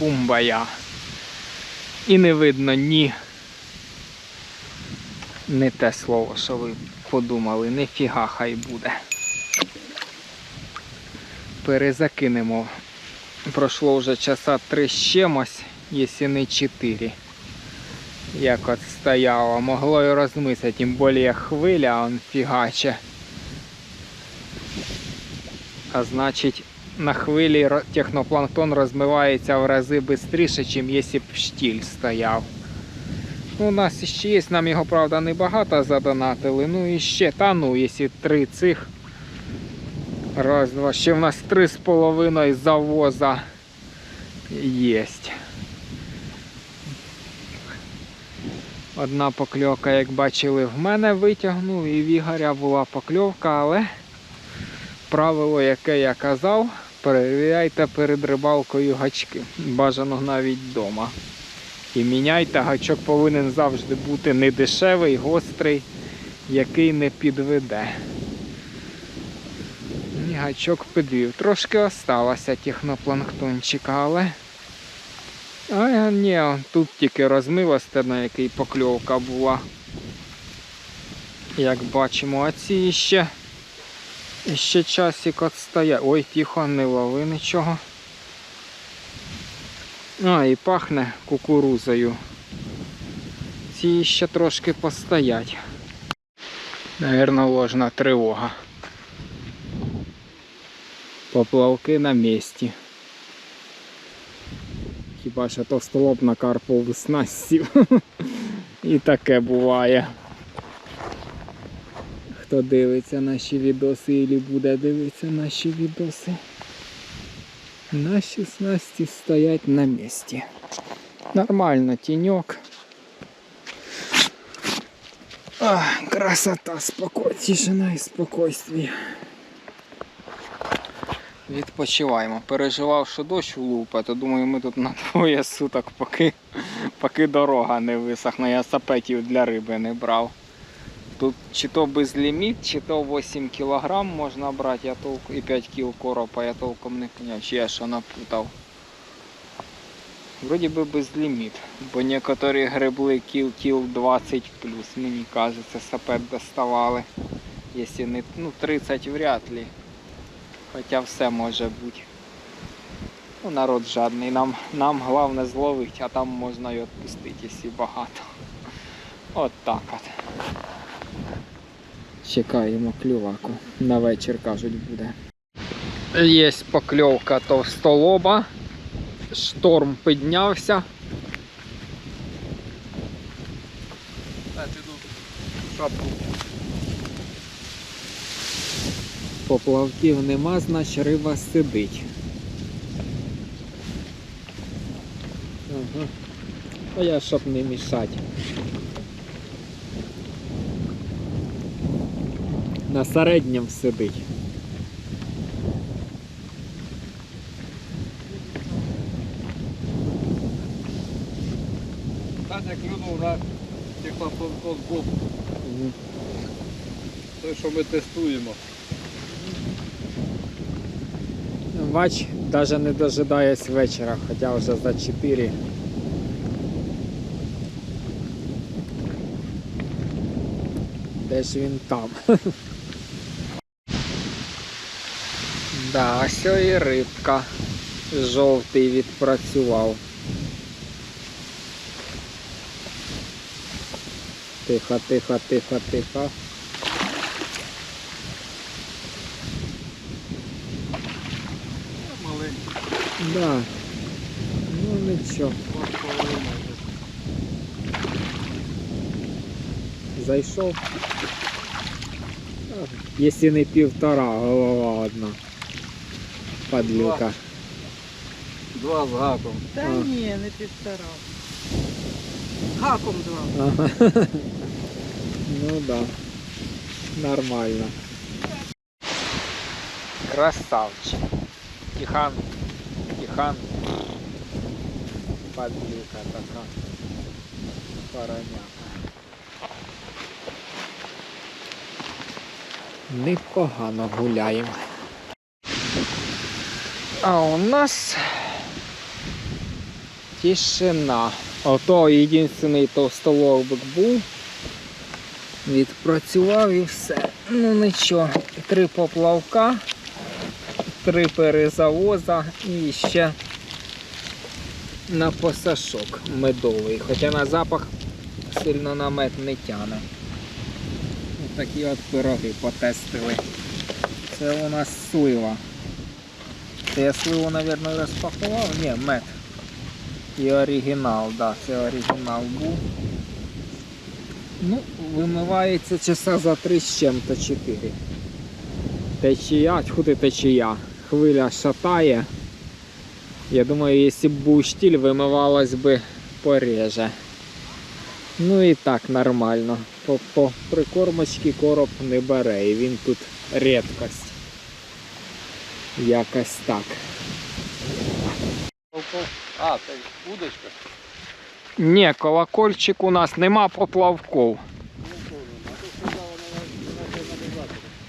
бумбая. І не видно ні. Не те слово, що ви подумали, ніфіга хай буде. Перезакинемо. Пройшло вже часа три з чимось, якщо не чотири. Як от стояло, могло і розмитися, тим більше хвиля, он фігаче. А значить, на хвилі технопланктон розмивається в рази швидше, ніж якщо б штіль стояв. Ну, у нас ще є, нам його, правда, небагато задонатили. Ну і ще, та ну, якщо три цих. Раз, два. Ще в нас три з половиною завоза є. Одна покльовка, як бачили, в мене витягнув, і в Ігоря була покльовка, але правило, яке я казав, перевіряйте перед рибалкою гачки. Бажано навіть вдома. І міняйте, гачок повинен завжди бути не дешевий, гострий, який не підведе. І гачок підвів. Трошки осталося технопланктончика, але. А ні, тут тільки розмилосте, на який покльовка була. Як бачимо, а ці ще, ще часик отстоять. Ой, тихо, не лови нічого. А, і пахне кукурузою. Ці ще трошки постоять. Наверно, ложна тривога. Поплавки на місці. Хіба що товстолоб на карпову сів. І таке буває. Хто дивиться наші відоси і буде дивитися наші відоси. Наші снасті стоять на місці. Нормально, тіньок. Ах, красота, спокой, тишина і спокойствие. Відпочиваємо. Переживав, що дощ лупа, то думаю, ми тут на двоє суток, поки, поки дорога не висохне. Я сапетів для риби не брав. Тут чи то безліміт, чи то 8 кг можна брати, я толк... і 5 кг коропа, я толком не поняв, чи я що напутав. Вроді би безліміт, бо некоторі гребли кіл кіл 20 плюс, мені кажеться, сапет доставали. Якщо не ну, 30 вряд ли. Хоча все може бути. Ну, народ жадний, нам, нам головне зловити, а там можна і відпустити, якщо багато. От так от. Чекаємо клюваку. На вечір кажуть буде. Є покльовка товстолоба. Шторм піднявся. Шапку. Поплавків нема, значить риба сидить. Ага. А я щоб не мішати. На середньому сидить. Таня клюнув на технопланктон боб. Той, що ми тестуємо. Бач, навіть не дожидаюсь вечора, хоча вже за 4. Де ж він там? да, ось і рибка. Жовтий відпрацював. Тихо, тихо, тихо, тихо. Да. Ну нічого. Зайшов. Якщо не півтора, голова одна. Падлюка. Два з гаком. Та А. ні, не півтора. Гаком два. Ага. Ну да. Нормально. Красавчик. Тихан. Тихан. Подлюка така. Параняка. Непогано гуляємо. А у нас Тишина. Ото єдиний товстолобик був. Відпрацював і все. Ну нічого. Три поплавка, три перезавоза і ще на посашок медовий. Хоча на запах сильно на мед не тяне. Ось такі от пироги потестили. Це у нас слива. Це я сливу, мабуть, розпакував? Ні, мед. І оригінал, да, це оригінал був. Ну, вимивається часа за три з чим-то 4. Течія, тьху ти течія. Хвиля шатає. Я думаю, якщо б був штіль, вимивалось би пореже. Ну і так нормально. По, по прикормочці короб не бере, і він тут рідкость. Якось так. А, це удочка. Ні, колокольчик у нас нема поплавков.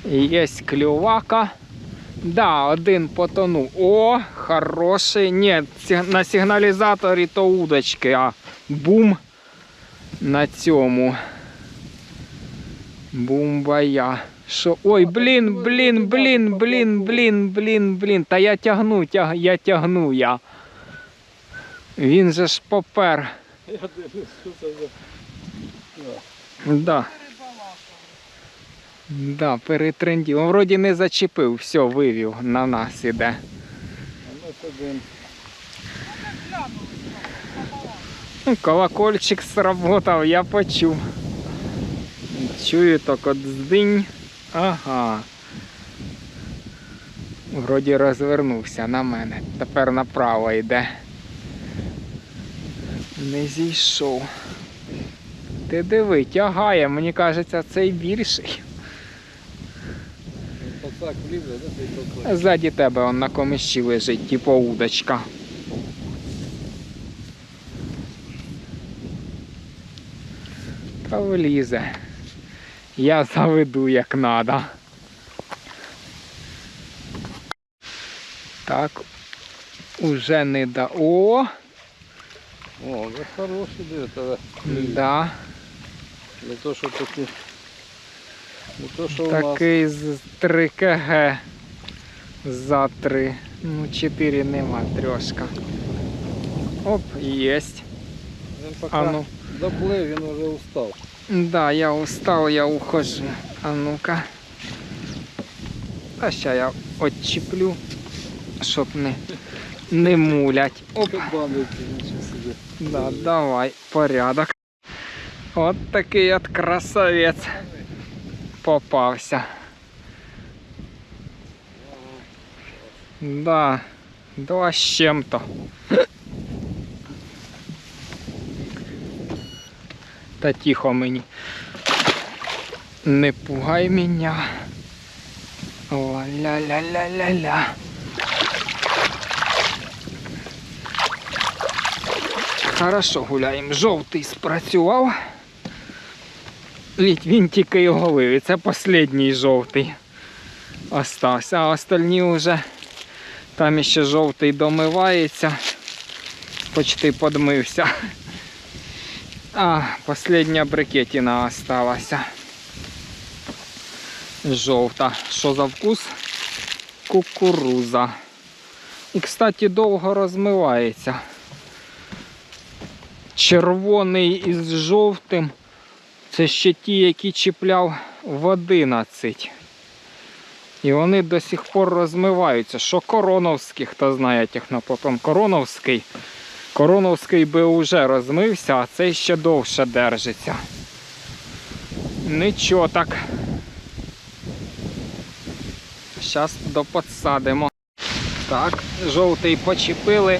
Є клювака. Да, один потонув. О, хороший. Ні, на сигналізаторі то удочки, а бум на цьому. Бумбая. Що? Ой, блін, блін, блін, блін, блін, блін, блін. Та я тягну, тяг, я тягну я. Він же ж попер. Я дивлюсь. Да. Да, перетрендів. Вроді не зачепив, все, вивів, на нас іде. Ну, Колокольчик сработав, я почув. Чую так от здинь. Ага. Вроді розвернувся на мене. Тепер направо йде. Не зійшов. Ти диви, тягає, мені кажеться, цей більший. Ззаді тебе он на комищі лежить, типу удочка. Та влізе. Я заведу як надо. Так. Уже не да. О! О, вже хороший диви тебе. Да. Не то, що такі. Не то, що у нас. Такий з 3 кг. За 3. Ну, 4 нема трьошка. Оп, єсть. Він поки А ну. доплив, він вже устав. Да, я устал, я ухожу. А ну-ка. А ща я отчіплю, щоб не, не мулять. Оп, Бандиться нічого собі. да, давай, порядок. От такий от красавець попався. Да, два з чим-то. Та тихо мені. Не пугай мене. Ла-ля-ля-ля-ля-ля. Хорошо гуляємо. Жовтий спрацював. Лідь він тільки його вивів. Це останній жовтий остався. А остальні вже там ще жовтий домивається. Почти подмився. А, последня брикетина осталася. Жовта. Що за вкус? Кукуруза. І, кстати, довго розмивається. Червоний із жовтим. Це ще ті, які чіпляв в 11. І вони до сих пор розмиваються. Що короновський, хто знає технопотом, короновський. Короновський би вже розмився, а цей ще довше держиться. Нічого так. Зараз доподсадимо. Так, жовтий почепили.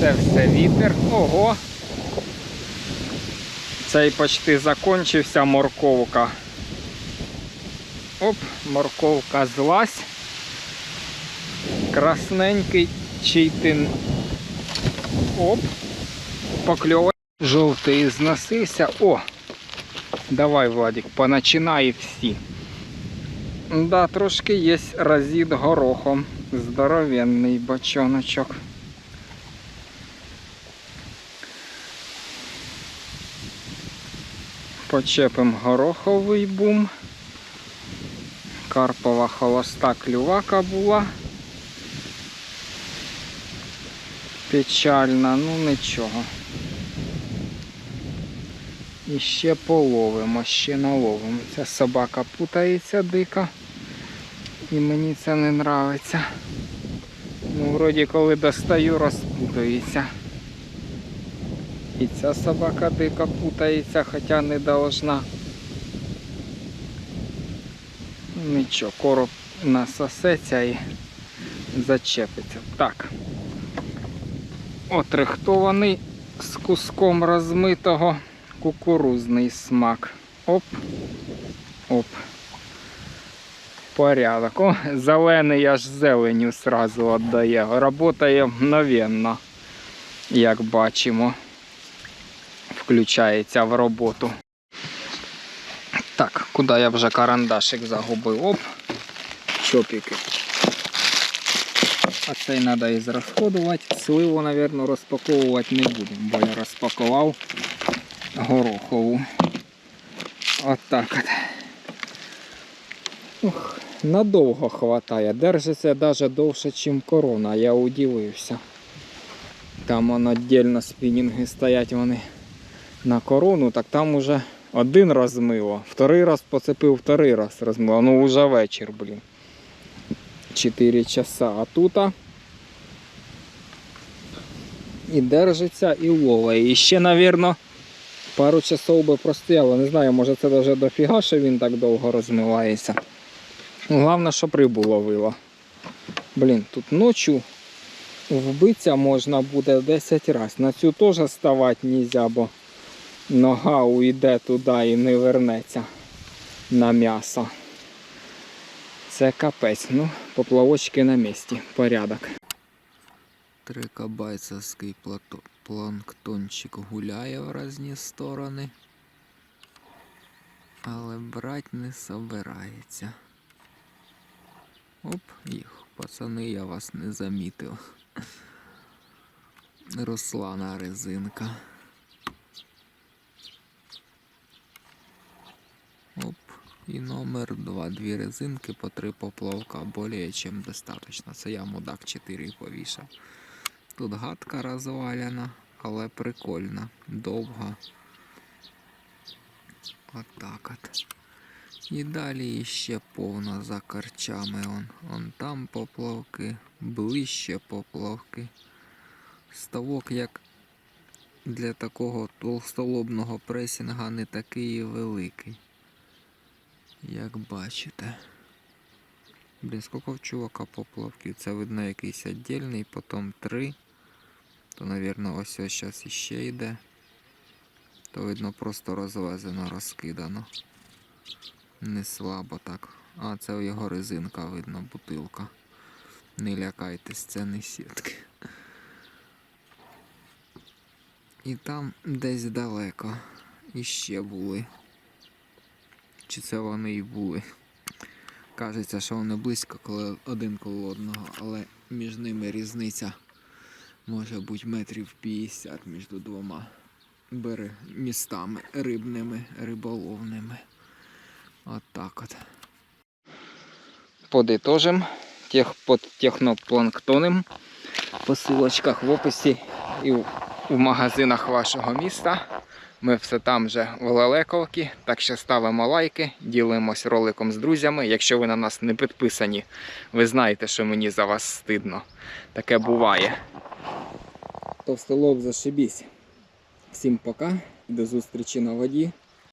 Це все вітер. Ого. Цей почти закончився морковка. Оп, морковка злазь. Красненький чейтин. Оп. Покльовує. Жовтий зносився. О! Давай, Владик, поначинай всі. Да, трошки є розід горохом. Здоровенний бочоночок. Почепим гороховий бум. Карпова холоста клювака була. Печальна, ну нічого. І ще половимо, ще наловимо. Ця собака путається дика. І мені це не нравиться. Ну, вроді коли достаю, розпутується. І ця собака дика путається, хоча не должна. Нічого, короб насосеться і зачепиться. Так. Отрихтований з куском розмитого кукурузний смак. Оп. Оп. Порядок. О, зелений аж зеленю сразу віддає. Работає мгновенно, як бачимо. Включається в роботу. Так, куди я вже карандашик загубив? Оп. Чопіки. А цей треба і зрозходувати. Сливу, мабуть, розпаковувати не будемо, бо я розпакував горохову. От так от. Ух, надовго хватає. Держиться навіть довше, ніж корона. Я удивився. Там вон віддільно спінінги стоять вони на корону, так там уже один розмило, вторий раз поцепив, вторий раз розмило. Ну вже вечір, блін. 4 часа. А тут і держиться, і ловить. І ще, мабуть, пару часов би простояло. Не знаю, може це навіть дофіга, що він так довго розмивається. Ну, Головне, щоб рибу ловило. Блін, тут ночі вбитися можна буде 10 разів. На цю теж ставати не можна, бо нога уйде туди і не вернеться на м'ясо. Це капець. Ну, поплавочки на місці. Порядок. Трикобайцевський планктончик гуляє в різні сторони, але брать не собирається. Оп, їх, пацани, я вас не замітив. Руслана резинка. Оп, і номер два. Дві резинки по три поплавка. Более чем достаточно. Це я мудак 4 повішав. Тут гадка розваляна, але прикольна, довга. Отак от. І далі ще повно за карчами. Он, он там поплавки, ближче поплавки. Ставок як для такого толстолобного пресінга не такий великий. Як бачите. Блін, скільки в чувака поплавків? Це видно якийсь віддільний, потім три. То, напевно, ось ось зараз іще йде. То видно просто розвезено, розкидано. Не слабо так. А, це у його резинка видно, бутилка. Не лякайтесь, це не сітки. І там десь далеко іще були. Чи це вони і були? Кажеться, що вони близько коли один коло одного, але між ними різниця може бути метрів 50 між двома бери містами рибними, риболовними. От так от. Подитожим тех, под технопланктоном по ссылочках в описі і в магазинах вашого міста. Ми все там же в Лелековці, так що ставимо лайки, ділимось роликом з друзями. Якщо ви на нас не підписані, ви знаєте, що мені за вас стидно. Таке буває. Товстолоб зашибісь. Всім пока, до зустрічі на воді.